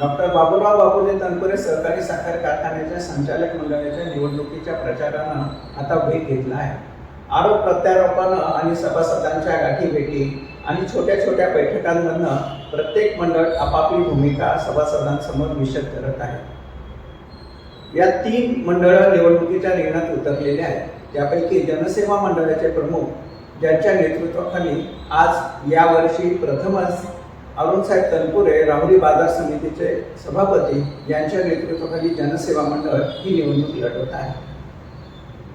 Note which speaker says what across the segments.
Speaker 1: Doctor Baburao बाबुले तनपुरे सहकारी साखर कारखान्याच्या संचालक मंडळाच्या निवडणुकीच्या प्रचारानं आता वेग घेतला आहे. आरोप प्रत्यारोपानं आणि सभासदांच्या गाठीभेटी आणि छोट्या छोट्या बैठकांमधनं प्रत्येक मंडळ आपापली भूमिका सभासदांसमोर विषद करत आहे. या तीन मंडळं निवडणुकीच्या रिंगणात उतरलेले आहेत. त्यापैकी जनसेवा मंडळाचे प्रमुख ज्यांच्या नेतृत्वाखाली आज यावर्षी प्रथमच अरुणसाहेब तनपुरे राहुरी बाजार समितीचे सभापती यांच्या नेतृत्वाखाली जनसेवा मंडळ ही निवडणूक लढवत आहे.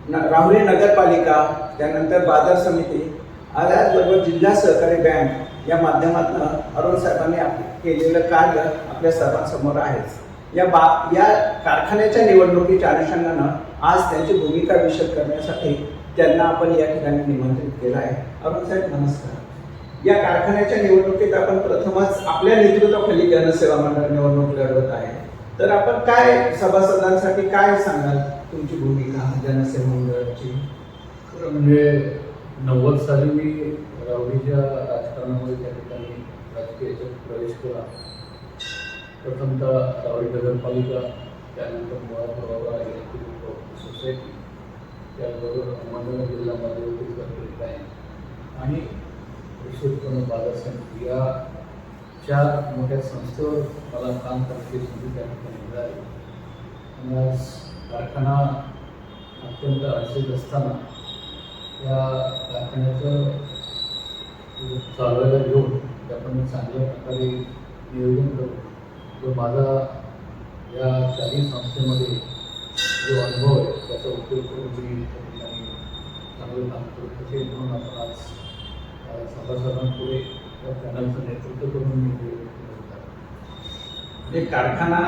Speaker 1: न राहुरी नगरपालिका त्यानंतर बाजार समिती त्याचबरोबर जिल्हा सहकारी बँक या माध्यमातून अरुण साहेबांनी आप- केलेलं कार्य आपल्या सर्वांसमोर आहेच. या बा या कारखान्याच्या निवडणुकीच्या अनुषंगानं आज त्यांची भूमिका विषद करण्यासाठी त्यांना आपण या ठिकाणी निमंत्रित केलं आहे. अरुण साहेब नमस्कार. या कारखान्याच्या निवडणुकीत आपण प्रथमच आपल्या नेतृत्वाखाली जनसेवा मंडळ निवडणूक लढवत आहे. तर आपण काय सभासदांसाठी काय सांगाल? तुमची भूमिका जनसेवा मंडळाची?
Speaker 2: खरं म्हणजे नव्वद साली मी राहुरीच्या राजकारणामध्ये त्या ठिकाणी राजकीय प्रवेश केला. प्रथमतः राहुरी नगरपालिका त्यानंतर मुळापुरावा इलेक्ट्रिक सोसायटी त्याचबरोबर अहमदनगर जिल्ह्यामध्ये उपयुक्त आणि आणि विशेषपणे बाजार समिती या चार मोठ्या संस्थेवर मला काम करण्याची संधी त्या ठिकाणी मिळाली. आणि आज कारखाना अत्यंत अडचणीत असताना या कारखान्याचं चालवायला घेऊन ते मी चांगल्या प्रकारे नियोजन करतो जो माझा या चारही संस्थेमध्ये जो अनुभव आहे त्याचा उपयोग करून मी त्या ठिकाणी चांगलं काम करू शकेल म्हणून आपण आज सभासदांपुढे त्या पॅनलचं नेतृत्व करून.
Speaker 1: म्हणजे कारखाना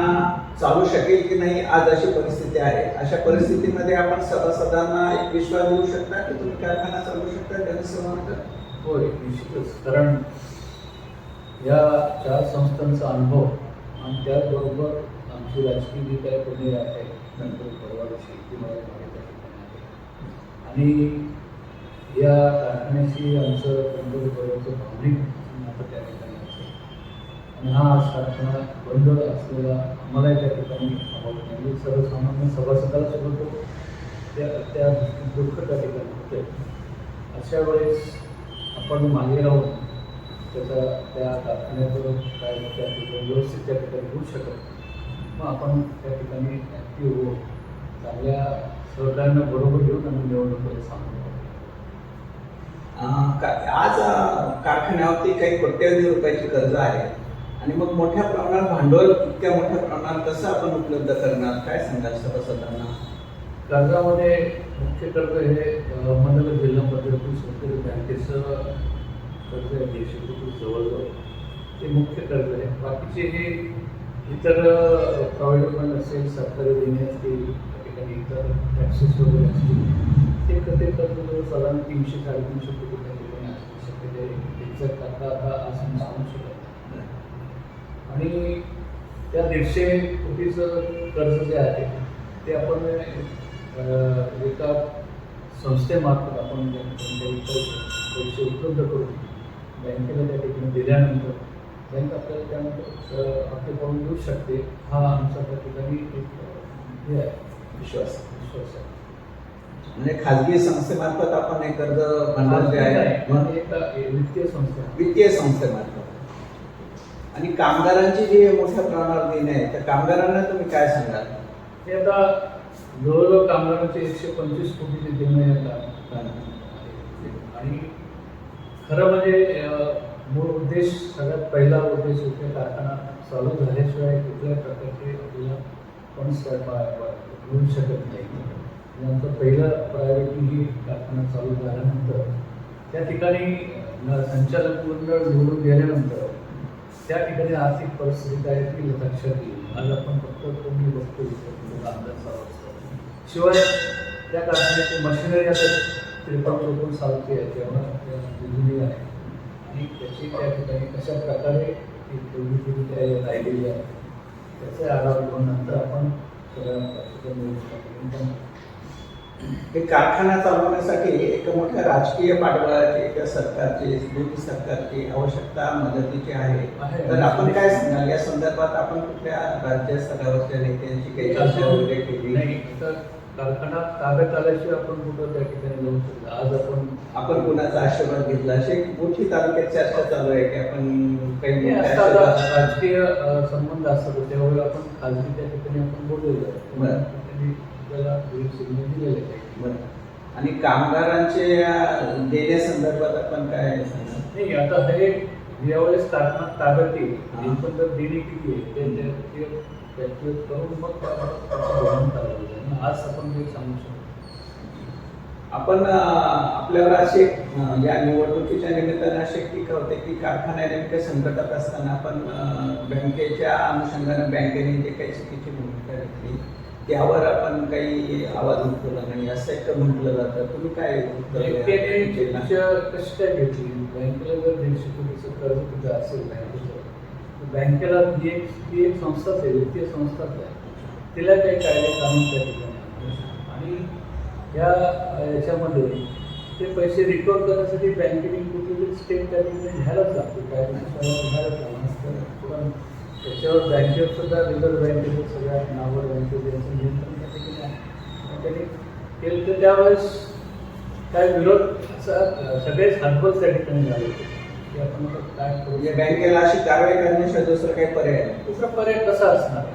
Speaker 1: चालू शकेल की नाही आज अशी परिस्थिती आहे. अशा परिस्थितीमध्ये आपण सभासदांना एक विश्वास देऊ शकता की तुम्ही कारखाना चालू शकता जनसेवा मंडळ
Speaker 2: होय निश्चितच. कारण या चार संस्थांचा अनुभव आणि त्याचबरोबर आमची राजकीय जी काही पुणे आहे नंतर परवाची ती मला आणि या कारखान्याशी आमचं पंढरपूरचं भावनिक नातं त्या ठिकाणी आहे. आणि हा आज कारखाना बंद असलेला आम्हालाही त्या ठिकाणी आवडत नाही सर्वसामान्य सभासदाला सुद्धा तो त्या त्या दुःख त्या ठिकाणी होते. अशा वेळेस आपण मागे राहून त्याचा त्या कारखान्याचं काय त्या ठिकाणी व्यवस्थित त्या ठिकाणी होऊ शकत मग आपण त्या ठिकाणी ॲक्टिव्ह होऊन चांगल्या सहकार्यांना बरोबर घेऊन आम्ही निवडणुकीला सामोरं
Speaker 1: आज कारखान्यावरती काही कोट्यवधी रुपयाची कर्ज आहे. आणि मग मोठ्या प्रमाणात भांडवल इतक्या मोठ्या प्रमाणात कसं आपण उपलब्ध करणार? काय सांगाल सभासदांना?
Speaker 2: कर्जामध्ये मुख्य कर्ज हे अहमदनगर मध्यवर्ती सहकारी बँकेचं कर्ज आहे दीडशे कोटी जवळजवळ. ते मुख्य कर्ज आहे. बाकीचे हे इतर प्रायव्हेट फंड असेल सरकारी देणे असतील त्या ठिकाणी इतर टॅक्सेस वगैरे असतील. ते ते जवळ साधारण तीनशे साडेतीनशे कोटी त्या असू शकते. एक्झॅक्ट आता आता आज सांगू शकत नाही. आणि त्या दीडशे कोटीचं कर्ज जे आहे ते आपण एका संस्थेमार्फत आपण पैसे उपलब्ध करून बँकेला त्या ठिकाणी दिल्यानंतर बँक आपल्याला त्यानंतर आपले पाहून देऊ शकते. हा आमचा त्या ठिकाणी एक हे आहे
Speaker 1: विश्वास
Speaker 2: विश्वास आहे.
Speaker 1: म्हणजे खाजगी संस्थेमार्फत आपण हे कर्ज भांडवल जे आहे
Speaker 2: वित्तीय संस्था.
Speaker 1: वित्तीय संस्थेमार्फत. आणि कामगारांची जी मोठ्या प्रमाणावर देणे आहे त्या कामगारांना तुम्ही काय सांगाल?
Speaker 2: हे आता जवळजवळ कामगारांचे एकशे पंचवीस कोटीचे देणं येतात आणि खरं म्हणजे मूळ उद्देश सगळ्यात पहिला उद्देश इथे कारखाना चालू झाल्याशिवाय कुठल्याही प्रकारचे आपल्याला फंड्स मिळू शकत नाही. आमचं पहिलं प्रायोरिटी ही कारखाना चालू झाल्यानंतर त्या ठिकाणी संचालक मंडळ निवडून गेल्यानंतर त्या ठिकाणी आर्थिक परिस्थिती काय ती लक्षात येईल. आज आपण फक्त तुम्ही बघतो अंदाज चालू असतो. शिवाय त्या कारखान्याची मशिनरी आता त्रेपन्न चौपन्न चालते आहे तेव्हा जुनी आहे. आणि त्याची त्या ठिकाणी कशा प्रकारे त्या राहिलेली आहे त्याचा आढावा घेऊन नंतर आपण सगळ्या बाकीच्या निवडणुका करून पण
Speaker 1: हे कारखाना चालवण्यासाठी एक मोठ्या राजकीय पाठबळाची एका सरकारची दोन्ही सरकारची आवश्यकता मदतीची आहे. तर आपण काय सांगाल? या संदर्भात आपण कुठल्या राज्य स्तरावरच्या नेत्यांची काही चर्चा वगैरे केली?
Speaker 2: नाही. तर कारखाना ताब्यात आल्याशिवाय आपण कुठं त्या ठिकाणी जाऊ शकतो आज आपण
Speaker 1: आपण कुणाचा आशीर्वाद घेतला? अशी एक मोठी तालुक्यात चर्चा चालू आहे की आपण काही
Speaker 2: राजकीय संबंध असतात त्यावेळी आपण खाजगी त्या ठिकाणी आपण बोललेलं आपल्याला सिग्नल दिलेले
Speaker 1: बरं. आणि कामगारांचे देण्यासंदर्भात आपण काय
Speaker 2: नाही आता हे ज्यावेळेस कारखाना ताब्यात येईल. एकूण जर देणे किती आहे ते ते- ते करून मग. आज आपण काही सांगू शकतो
Speaker 1: आपण आपल्यावर अशी एक, अं, या निवडणुकीच्या निमित्तानं अशी एक टीका होते की कारखाना नेमके संकटात असताना आपण बँकेच्या अनुषंगानं बँकेने जे काही चुकीची भूमिका घेतली त्यावर आपण काही आवाज उठवला नाही असं एक म्हटलं जातं. तुम्ही काय
Speaker 2: कशी काय घेतली. बँकेला जर दीडशे कोटीचं कर्ज कुठं असेल बँकेचं बँकेला ती एक ती एक संस्थाच आहे वित्तीय संस्थाच आहे तिला काही कायदे कानून त्या ठिकाणी. आणि या याच्यामध्ये ते पैसे रिकवर करण्यासाठी बँकेने कुठेतरी स्टेप त्या ठिकाणी घ्यायलाच लागते. कायदेशीर घ्यायलाच लागणार. त्याच्यावर बँकेवर सुद्धा रिझर्व्ह बँकेचं सगळ्या नावड बँकेचं यांचं नियंत्रण त्या ठिकाणी आहे त्यांनी केलं तर त्यावेळेस काय विरोध सगळेच हातबल त्या ठिकाणी झाले होते की आपण काय करू
Speaker 1: बँकेला अशी कारवाई करण्याशिवाय दुसरं काही पर्याय.
Speaker 2: दुसरा पर्याय कसा असणार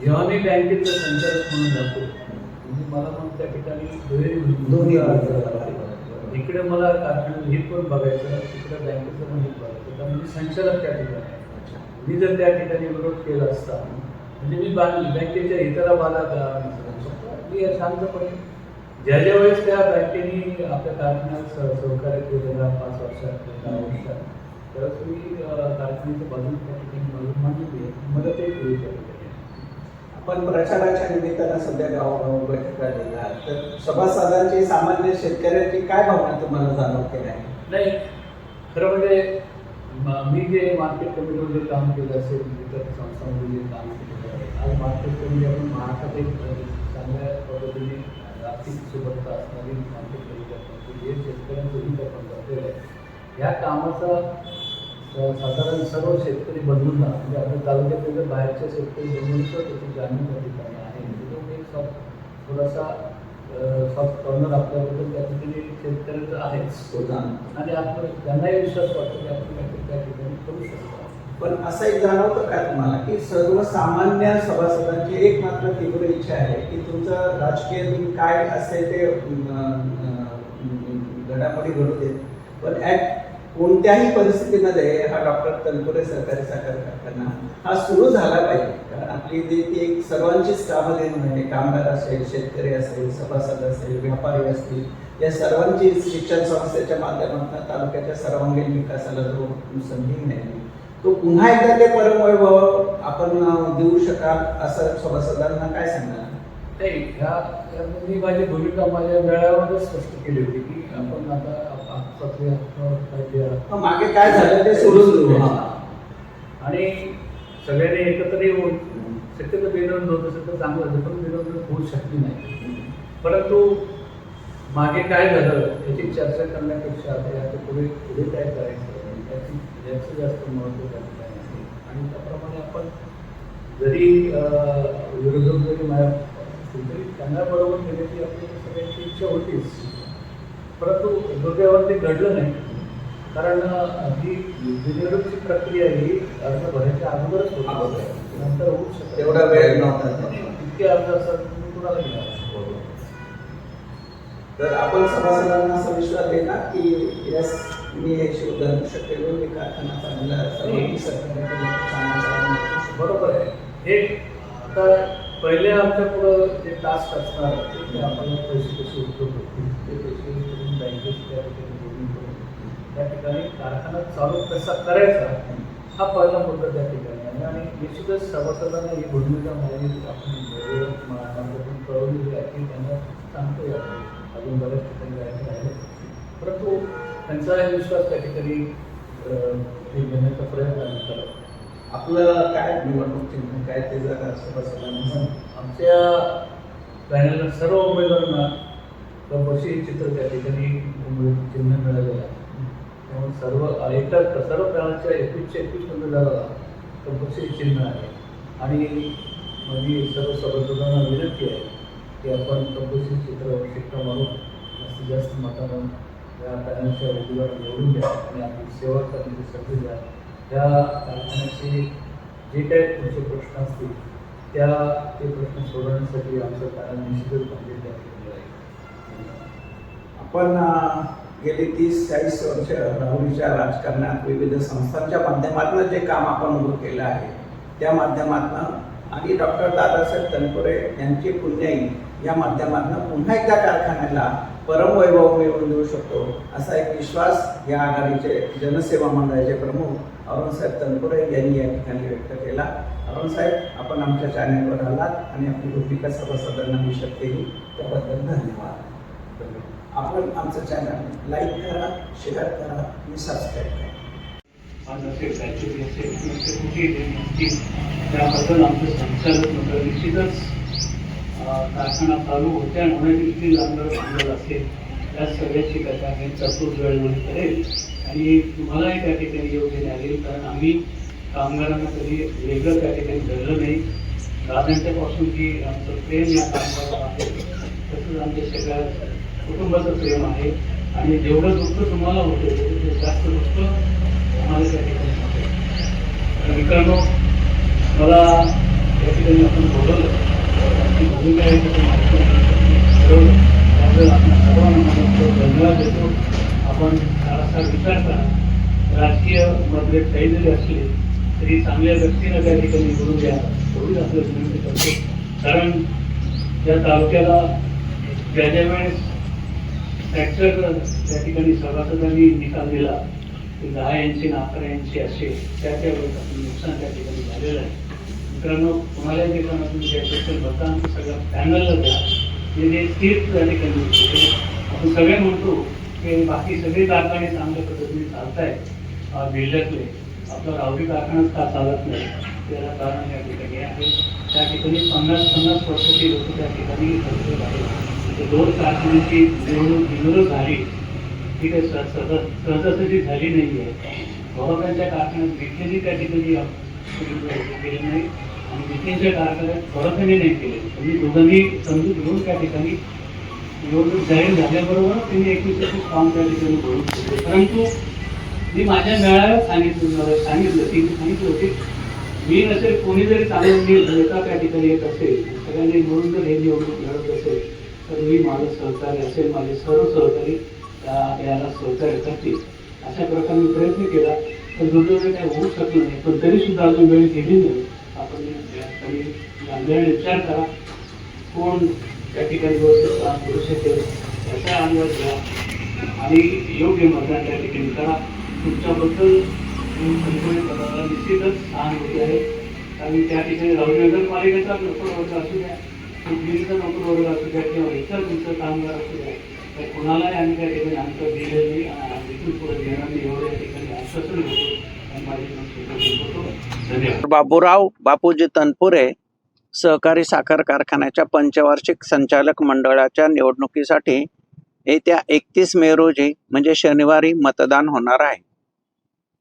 Speaker 2: जेव्हा मी बँकेचं संचालक म्हणून जातो म्हणजे मला मग त्या ठिकाणी दुहेरी
Speaker 1: दोन्ही.
Speaker 2: इकडे मला कारखान्याचं हित पण बघायचं तिकडे बँकेचं पण हित बघायचं कारण मी संचालक त्या ठिकाणी. मी जर त्या ठिकाणी विरोध केला असता म्हणजे मी बँक बँकेच्या हिताला बाधा मी शांतपणे ज्या ज्या वेळेस त्या बँकेने आपल्या कारखान्यात सह- सहकार्य केलेला पाच वर्षात दहा वर्षात त्यावेळेस मी कारखान्याच्या बाजूने त्या ठिकाणी आहे. मदतही केली त्या ठिकाणी.
Speaker 1: आपण प्रचाराच्या निमित्तानं सध्या गावोगाव बैठका दिल्या तर सभासदांची सामान्य शेतकऱ्याची काय भावना तुम्हाला जाणवते?
Speaker 2: नाही. खरं म्हणजे मी जे मार्केट कमिटीमध्ये काम केलं असेल इतर संस्थांमध्ये जे काम केलेलं आहे आज मार्केट कमिटी आपण महाराष्ट्रात एक चांगल्या पद्धतीने आर्थिक सुबत्ता असणारी मार्केट कमिटी आपण जे आहे. शेतकऱ्यांचं हित आपण करतोय ह्या कामाचा साधारण सर्व शेतकरी बंधूंना म्हणजे आपल्या तालुक्यातले बाहेरच्या शेतकरी बंधूंचं त्याची जाणीव त्या ठिकाणी आहे. म्हणजे एक थोडासा सॉफ्ट कॉर्नर आपल्याबद्दल त्या ठिकाणी शेतकऱ्याचं आहेच.
Speaker 1: जाणवतो.
Speaker 2: आणि आपण त्यांनाही विश्वास वाटतो की आपण काहीतरी त्या ठिकाणी करू शकतो.
Speaker 1: पण असं एक जाणवतं का तुम्हाला की सर्वसामान्य सभासदांची एक मात्र तीव्र इच्छा आहे की तुमचं राजकीय तुम्ही काय असेल ते घडामोडी घडू देत. पण ॲट कोणत्याही परिस्थितीमध्ये हा डॉक्टर तनपुरे सरकारी साखर कारखाना हा सुरू झाला पाहिजे. कारण आपली जी ती एक सर्वांचीच कामं देणं म्हणजे कामगार असेल शेतकरी असेल सभासद असेल व्यापारी असतील या सर्वांची शिक्षण संस्थेच्या माध्यमातून तालुक्याच्या सर्वांगीण विकासाला जो संधी मिळाली. तो पुन्हा एकदा ते परमवैभव आपण देऊ शकाल असं सभासदांना काय सांगणार
Speaker 2: नाही ह्या मी माझी भूमिका माझ्या वेळावरच स्पष्ट केली होती की आपण आता
Speaker 1: मग काय झालं ते हा.
Speaker 2: आणि सगळ्यांनी एकत्र येऊन शक्यतो बेनोंद होत असेल तर चांगलं होतं पण बेनोंद होऊ शकली नाही. परंतु मागे काय झालं याची चर्चा करण्यापेक्षा आता पुढे पुढे काय करायचं? याची याचं जास्त महत्त्व ठिकाणी आहे? आणि त्याप्रमाणे आपण जरी विरोधक जरी माझ्या त्यांना बरोबर घेण्याची आपली सगळ्यांची इच्छा होतीच. परंतु दुर्दैवाने ते घडलं नाही. कारण ही निवडणुकीची प्रक्रिया ही अर्ज भरायच्या अगोदरच होती. नंतर होऊ शकत
Speaker 1: तेवढा वेळ नव्हता.
Speaker 2: इतके अर्ज असतात तुम्ही कुणाला घ्या
Speaker 1: तर आपण सभासदांना असा विश्वास देता की यस मी हे शोधन करून मी कारखाना चांगला
Speaker 2: बरोबर आहे. हे आता पहिले आमच्या पुढं जे टास्क असणार ते आपल्याला पैसे कसे उपयोग होतील ते पैसे करून बँकेत त्या ठिकाणी बोलून करून त्या ठिकाणी कारखाना चालू कसा करायचा हा पहिला मुद्दा त्या ठिकाणी आहे. आणि निश्चितच सभासदांना ही भूमिका माझी आपण कळवलेली आहे. की त्यांना सांगतो आपण. अजून बऱ्याच ठिकाणी जायचं आहे. परंतु त्यांचा विश्वास त्या ठिकाणी हे घेण्याचा प्रयत्न आम्ही करत
Speaker 1: आपलं काय निवडणूक चिन्ह काय ते जरा सभासदांना
Speaker 2: आमच्या पॅनलला सर्व उमेदवारांना
Speaker 3: बसे चित्र त्या ठिकाणी चिन्ह मिळालेलं आहे. त्यामुळे सर्व एका सर्व प्राणाच्या एकवीसच्या एकवीस मतदाराला कंपल्सरी चिन्ह आहे. आणि माझी सर्व सभासदांना विनंती आहे की आपण कंपल्सरी चित्र शिक्का मारून जास्तीत जास्त मतांना या पॅनलच्या उमेदवार निवडून द्या आणि आपली सेवा करण्याची संधी द्या. त्या कारखान्याचे जे काही तुमचे प्रश्न असतील त्या ते प्रश्न सोडवण्यासाठी आमचं कारण निश्चितच बांधलेले
Speaker 1: आहे. पण गेली तीस चाळीस वर्ष राहुरीच्या राजकारणात विविध संस्थांच्या माध्यमातून जे काम आपण उभं केलं आहे त्या माध्यमातून आणि डॉक्टर दादासाहेब तनपुरे यांची पुण्याई या माध्यमातून पुन्हा एकदा कारखान्याला परमवैभव मिळवून देऊ शकतो असा एक विश्वास या आघाडीचे जनसेवा मंडळाचे प्रमुख अरुणसाहेब तनपुरे यांनी या ठिकाणी व्यक्त केला. अरुणसाहेब आपण आमच्या चॅनलवर आलात आणि आपली भूमिका सभासदांना मिळू केली त्याबद्दल धन्यवाद. आपण आमचं चॅनल लाईक करा शेअर करा आणि सबस्क्राईब करा.
Speaker 2: कुठे त्याबद्दल आमचं संचालक मंडळ निश्चितच कारखाना चालू होत्या आणि होण्याची किती लांबवर भांडवल असेल त्या सगळ्याची कथा हे वेळ वेळमध्ये करेल. आणि तुम्हालाही त्या ठिकाणी योग्य लागेल कारण आम्ही कामगारांना कधी वेगळं त्या ठिकाणी धरलं नाही. दादांच्यापासून जी आमचं प्रेम या कामगाराला आहे तसंच आमच्या सगळ्या कुटुंबाचं प्रेम आहे आणि जेवढं दुःख तुम्हाला होतं ते जास्त दुःख आम्हाला त्या ठिकाणी मित्रांनो मला या ठिकाणी आपण बोलवलं. आपली भूमिका आहे त्याची माहिती त्याबद्दल आपण सर्वांना मनपूर्वक धन्यवाद देतो. आपण थोडासा विचार करा. राजकीय मतभेद काही जरी असले तरी चांगल्या व्यक्तीनं त्या ठिकाणी बोलू द्या. एवढीच आपलं विनंती करतो. कारण या तालुक्याला ज्या ज्या वेळेस ट्रॅक्टर त्या ठिकाणी सभासदांनी निकाल दिला. की दहा यांची ना अकरा इंची असे त्या त्या वेळेस आपलं नुकसान त्या ठिकाणी झालेलं आहे. मित्रांनो तुम्हाला जे काम तुम्ही त्याच्याचं मतदान सगळं पॅनलला द्या. म्हणजे तीर्थ त्या ठिकाणी आपण सगळे म्हणतो की बाकी सगळे कारखाने चांगल्या पद्धतीने चालत आहेत जिल्ह्यातले. आपला रावडी कारखानाच का चालत नाही? त्याला कारण या ठिकाणी आहे. त्या ठिकाणी पन्नास पन्नास वर्षाची लोक त्या ठिकाणी आहेत. दोन कारखान्याची निवडणूक निवडणूक झाली. ठीक आहे सर सह- सहजासहजी झाली नाही आहे बहुतांच्या कारखान्यात विकलेली त्या ठिकाणी केले नाही. आणि विखेंच्या कारखान्यात फरकने नाही केले. म्हणजे दोघांनी समजून घेऊन त्या ठिकाणी निवडणूक जाहीर झाल्याबरोबर त्यांनी एकवीस एकवीस काम त्या ठिकाणी करून ठेवले परंतु मी माझ्या मेळाव्यात सांगितलं मला सांगितलं की सांगितलं होती मी नसेल कोणी जरी चांगलं मी नेता त्या ठिकाणी येत असेल सगळ्यांनी म्हणून जर हे निवडणूक लढत असेल तर मी माझं सहकार्य असेल माझे सर्व सहकारी याला सहकार्य करतील. अशा प्रकारे मी प्रयत्न केला पण दुर्दैवाने काही होऊ शकलं नाही. पण तरीसुद्धा अजून वेळ गेली नाही. आपण याकडे गांभीर्याने विचार करा. कोण त्या ठिकाणी व्यवस्थित करू शकेल याचा अंदाज घ्या. आणि योग्य मतदान त्या ठिकाणी करा. तुमच्याबद्दल निश्चितच सहानुभूती आहे. आणि त्या ठिकाणी राहुल नगरपालिकेचा नोकर असू द्या. कुठलीचा नोकर वर्ग असू द्या किंवा इतर तुमचं कामगार असू द्या तर कुणालाही आम्ही त्या ठिकाणी आमचं दिलं नाही आणि इथून पुढे देणार नाही एवढं या ठिकाणी आश्वासन होतो आणि माझी धन्यवाद.
Speaker 1: बाबूराव बापूजी तनपुरे सहकारी साखर कारखान्याच्या पंचवार्षिक संचालक मंडळाच्या निवडणुकीसाठी येत्या एकतीस मे रोजी म्हणजे शनिवारी मतदान होणार आहे.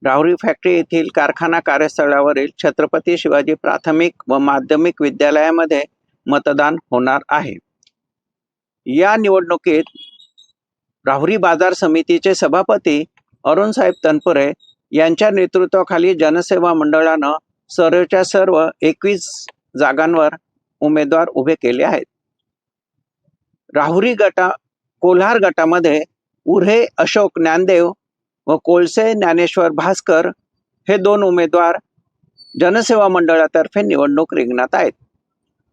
Speaker 1: राहुरी फॅक्टरी येथील कारखाना कार्यस्थळावरील छत्रपती शिवाजी प्राथमिक व माध्यमिक विद्यालयामध्ये मतदान होणार आहे. या निवडणुकीत राहुरी बाजार समितीचे सभापती अरुणसाहेब तनपुरे यांच्या नेतृत्वाखाली जनसेवा मंडळानं सर्वच्या सर्व एकवीस जागांवर उमेदवार उभे केले आहेत. राहुरी गटा कोल्हार गटामध्ये उर्हे अशोक ज्ञानदेव व कोळसे ज्ञानेश्वर भास्कर हे दोन उमेदवार जनसेवा मंडळातर्फे निवडणूक रिंगणात आहेत.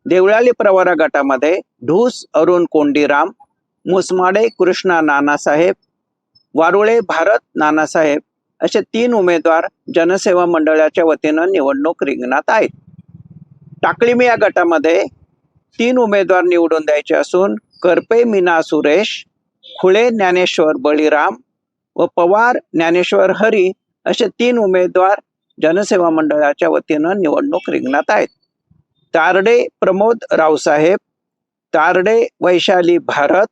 Speaker 1: देवळाली प्रवारा गटामध्ये ढूस अरुण कोंडीराम मुसमाडे कृष्णा नानासाहेब वारुळे भारत नानासाहेब असे तीन उमेदवार जनसेवा मंडळाच्या वतीनं निवडणूक रिंगणात आहेत. टाकळीमी या गटामध्ये तीन उमेदवार निवडून द्यायचे असून करपे मीना सुरेश खुळे ज्ञानेश्वर बळीराम व पवार ज्ञानेश्वर हरी असे तीन उमेदवार जनसेवा मंडळाच्या वतीनं निवडणूक रिंगणात आहेत. तारडे प्रमोद रावसाहेब तारडे वैशाली भारत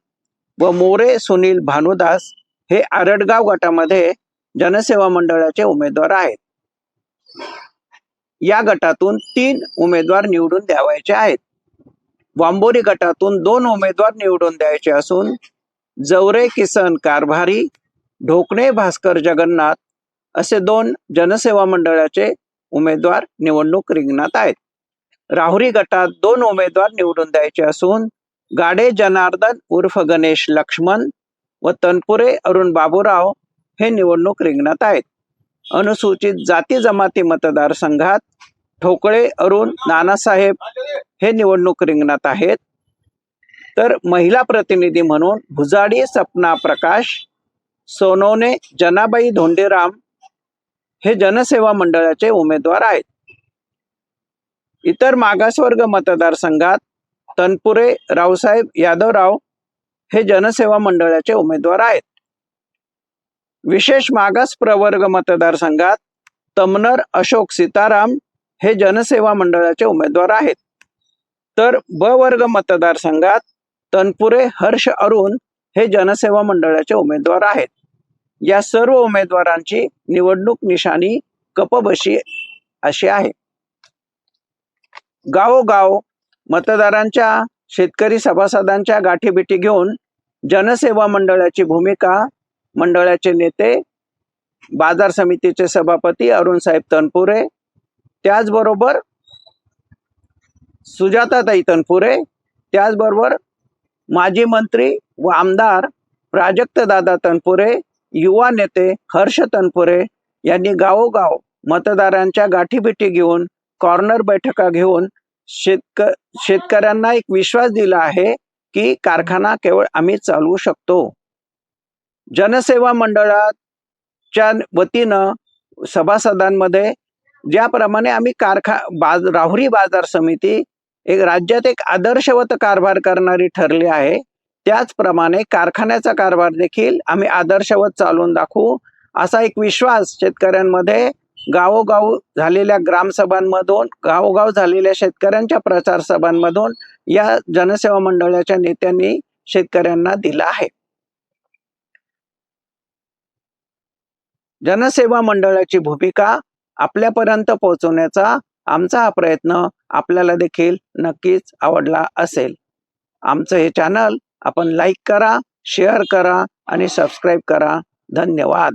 Speaker 1: व मोरे सुनील भानुदास हे आरडगाव गटामध्ये जनसेवा मंडळाचे उमेदवार आहेत. या गटातून तीन उमेदवार निवडून द्यावायचे आहेत. वांबोरी गटातून दोन उमेदवार निवडून द्यायचे असून जवरे किसन कारभारी ढोकणे भास्कर जगन्नाथ असे दोन जनसेवा मंडळाचे उमेदवार निवडणूक रिंगणात आहेत. राहुरी गटात दोन उमेदवार निवडून द्यायचे असून गाडे जनार्दन उर्फ गणेश लक्ष्मण व तनपुरे अरुण बाबूराव हे निवडणूक रिंगणात आहेत. अनुसूचित जाती जमाती मतदारसंघात ठोकळे अरुण नानासाहेब हे निवडणूक रिंगणात आहेत. तर महिला प्रतिनिधी म्हणून भुजाडी सपना प्रकाश सोनोने जनाबाई धोंडेराम हे जनसेवा मंडळाचे उमेदवार आहेत. इतर मागासवर्ग मतदारसंघात तनपुरे रावसाहेब यादवराव हे जनसेवा मंडळाचे उमेदवार आहेत. विशेष मागास प्रवर्ग मतदारसंघात तमनर अशोक सीताराम हे जनसेवा मंडळाचे उमेदवार आहेत. तर ब वर्ग मतदारसंघात तनपुरे हर्ष अरुण हे जनसेवा मंडळाचे उमेदवार आहेत. या सर्व उमेदवारांची निवडणूक निशाणी कपबशी अशी आहे. गावोगाव मतदारांच्या शेतकरी सभासदांच्या गाठीभेटी घेऊन जनसेवा मंडळाची भूमिका मंडळाचे नेते बाजार समितीचे सभापती अरुण साहेब तनपुरे त्याचबरोबर सुजाताताई तनपुरे त्याचबरोबर माजी मंत्री व आमदार प्राजक्तदादा तनपुरे युवा नेते हर्ष तनपुरे यांनी गावोगाव मतदारांच्या गाठीभेटी घेऊन कॉर्नर बैठका घेऊन शेतक शेतकऱ्यांना एक विश्वास दिला आहे की कारखाना केवळ आम्ही चालवू शकतो. जनसेवा मंडळाच्या वतीनं सभासदांमध्ये ज्याप्रमाणे आम्ही कारखा बाज राहुरी बाजार समिती एक राज्यात एक आदर्शवत कारभार करणारी ठरली आहे. त्याचप्रमाणे कारखान्याचा कारभार देखील आम्ही आदर्शवत चालवून दाखवू असा एक विश्वास शेतकऱ्यांमध्ये गावोगाव झालेल्या ग्रामसभांमधून गावोगाव झालेल्या शेतकऱ्यांच्या प्रचार सभांमधून या जनसेवा मंडळाच्या नेत्यांनी शेतकऱ्यांना दिला आहे. जनसेवा मंडळाची भूमिका आपल्यापर्यंत पोहोचवण्याचा आमचा हा प्रयत्न आपल्याला देखील नक्कीच आवडला असेल. आमचं हे चॅनल आपण लाईक करा शेअर करा आणि सबस्क्राईब करा. धन्यवाद.